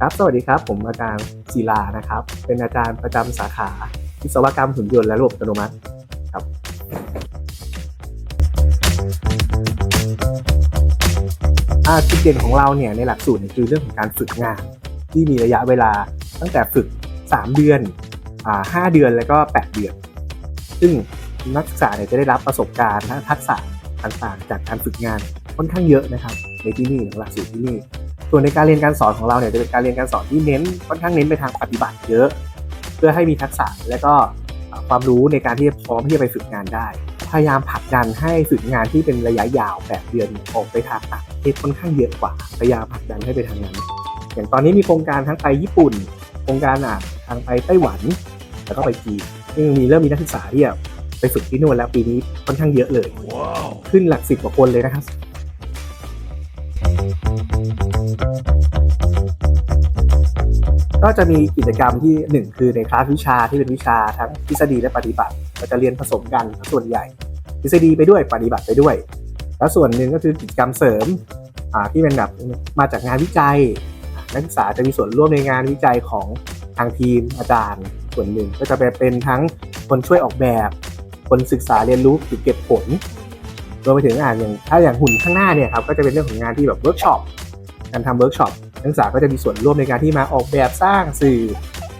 ครับสวัสดีครับ ผมอาจารย์ศิลานะครับ เป็นอาจารย์ประจำสาขาวิศวกรรมหุ่นยนต์และระบบอัตโนมัติครับ จุดเด่นของเราเนี่ยในหลักสูตรเนี่ยคือเรื่องของการฝึกงาน ที่มีระยะเวลาตั้งแต่ฝึก 3 เดือนอ่า5เดือนแล้วก็ 8 เดือน ซึ่งนักศึกษาเนี่ยจะได้รับประสบการณ์ทักษะต่างๆ จากการฝึกงาน ค่อนข้างเยอะนะครับในที่นี่ของหลักสูตรที่นี่ ส่วนในการเรียนการสอนของเราเนี่ยจะเป็นการเรียนการสอนที่เน้นค่อนข้างเน้นไปทางปฏิบัติเยอะ เพื่อให้มีทักษะและก็ความรู้ในการที่จะพร้อมที่จะไปฝึกงานได้ พยายามผลักดันให้ฝึกงานที่เป็นระยะยาวแบบเดือนเนี่ยออกไปทางต่างประเทศค่อนข้างเยอะกว่า พยายามผลักดันให้ไปทางนั้น อย่างตอนนี้มีโครงการทั้งไปญี่ปุ่น โครงการอะทางไปไต้หวัน แล้วก็ไปจีนซึ่งมีเริ่มมีนักศึกษาที่แบบไปฝึกที่นู่นแล้วปีนี้ค่อนข้างเยอะเลยขึ้นหลักสิบกว่าคนเลยนะครับ ก็จะมีกิจกรรมที่หนึ่งคือในคลาสวิชาที่เป็นวิชาทั้งทฤษฎีและปฏิบัติเราจะเรียนผสมกันส่วนใหญ่ ทฤษฎีไปด้วยปฏิบัติไปด้วย แล้วส่วนหนึ่งก็คือกิจกรรมเสริมที่เป็นแบบมาจากงานวิจัย นักศึกษาจะมีส่วนร่วมในงานวิจัยของทางทีมอาจารย์ ส่วนหนึ่งก็จะไปเป็นทั้งคนช่วยออกแบบ คนศึกษาเรียนรู้หรือเก็บผล รวมไปถึงอ่าอย่างถ้าอย่างหุ่นข้างหน้าเนี่ยครับก็จะเป็นเรื่องของงานที่แบบเวิร์กช็อปการทำเวิร์กช็อปนักศึกษาก็จะมีส่วนร่วมในการที่มาออกแบบสร้างสื่อ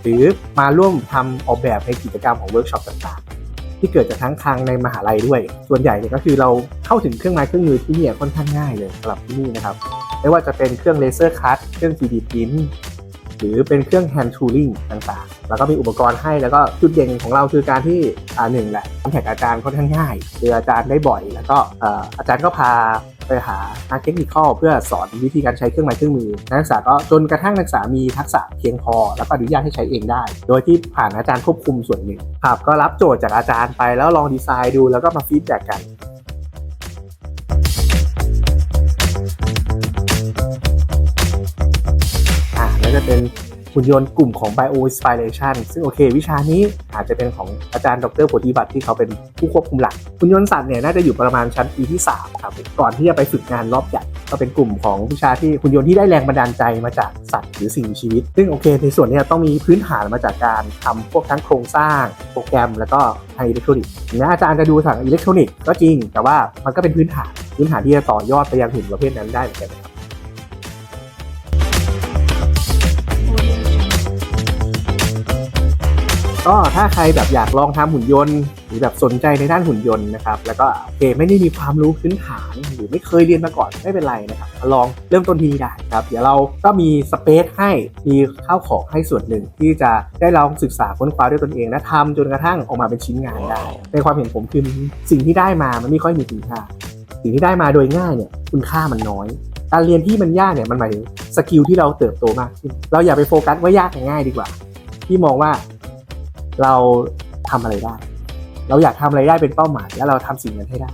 หรือมาร่วมทำออกแบบในกิจกรรมของเวิร์กช็อปต่างๆ ที่เกิดจากทั้งคลังในมหาลัยด้วย ส่วนใหญ่เนี่ยก็คือเราเข้าถึงเครื่องไม้เครื่องมือที่เนี่ยค่อนข้างง่ายเลยสำหรับที่นี่นะครับไม่ว่าจะเป็นเครื่องเลเซอร์คัตเครื่อง 3D print หรือเป็นเครื่อง hand tooling ต่างๆ แล้วก็มีอุปกรณ์ให้แล้วก็จุดเด่นของเราคือการที่อ่าหนึ่งแหละคอนแทคอาจารย์ค่อนข้างง่ายเจออาจารย์ได้บ่อย แล้วก็อออาจารย์ก็พาไปหาทางเทคนิคเพื่อสอนวิธีการใช้เครื่องไม้เครื่องมือ นักศึกษาก็จนกระทั่งนักศึกษามีทักษะเพียงพอ แล้วก็อนุญาตให้ใช้เองได้ โดยที่ผ่านอาจารย์ควบคุมส่วนหนึ่งครับก็รับโจทย์จากอาจารย์ไปแล้วลองดีไซน์ดูแล้วก็มาฟีดแบ็กกัน เป็นหุ่นยนต์กลุ่มของ Bio Inspiration ซึ่งโอเค วิชานี้อาจจะเป็นของอาจารย์ดรโพธิบัตรที่เขาเป็นผู้ควบคุมหลัก หุ่นยนต์สัตว์เนี่ยน่าจะอยู่ประมาณชั้นปีที่ 3 ครับ ก่อนที่จะไปฝึกงานรอบใหญ่ก็เป็นกลุ่มของวิชาที่หุ่นยนต์ที่ได้แรงบันดาลใจมาจากสัตว์หรือสิ่งมีชีวิต ซึ่งโอเค ในส่วนนี้ต้องมีพื้นฐานมาจากการทำพวกทั้งโครงสร้าง โปรแกรม แล้วก็ทางอิเล็กทรอนิกส์ถึงแม้อาจารย์จะดูทางอิเล็กทรอนิกส์ก็จริง แต่ว่ามันก็เป็นพื้นฐานพื้นฐานที่จะต่อยอดไปยังหุ่นประเภทนั้นได้เหมือนกันครับ ก็ถ้าใครแบบอยากลองทำหุ่นยนต์ หรือแบบสนใจในด้านหุ่นยนต์นะครับ แล้วก็โอเคไม่ได้มีความรู้พื้นฐานหรือไม่เคยเรียนมาก่อนไม่เป็นไรนะครับ ลองเริ่มต้นที่ได้ครับเดี๋ยวเราก็มีสเปซให้มีข้าวของให้ส่วนหนึ่ง ที่จะได้ลองศึกษาค้นคว้าด้วยตนเองและทำจนกระทั่งออกมาเป็นชิ้นงานได้ ในความเห็นผมคือสิ่งที่ได้มามันไม่ค่อยมีคุณค่าสิ่งที่ได้มาโดยง่ายเนี่ยคุณค่ามันน้อยการเรียนที่มันยากเนี่ยมันหมายถึงสกิลที่เราเติบโตมากขึ้นเราอย่าไปโฟกัสว่ายากกับง่ายดีกว่า ที่มองว่า เราทำอะไรได้ เราอยากทำอะไรได้เป็นเป้าหมาย แล้วเราทำสิ่งนั้นให้ได้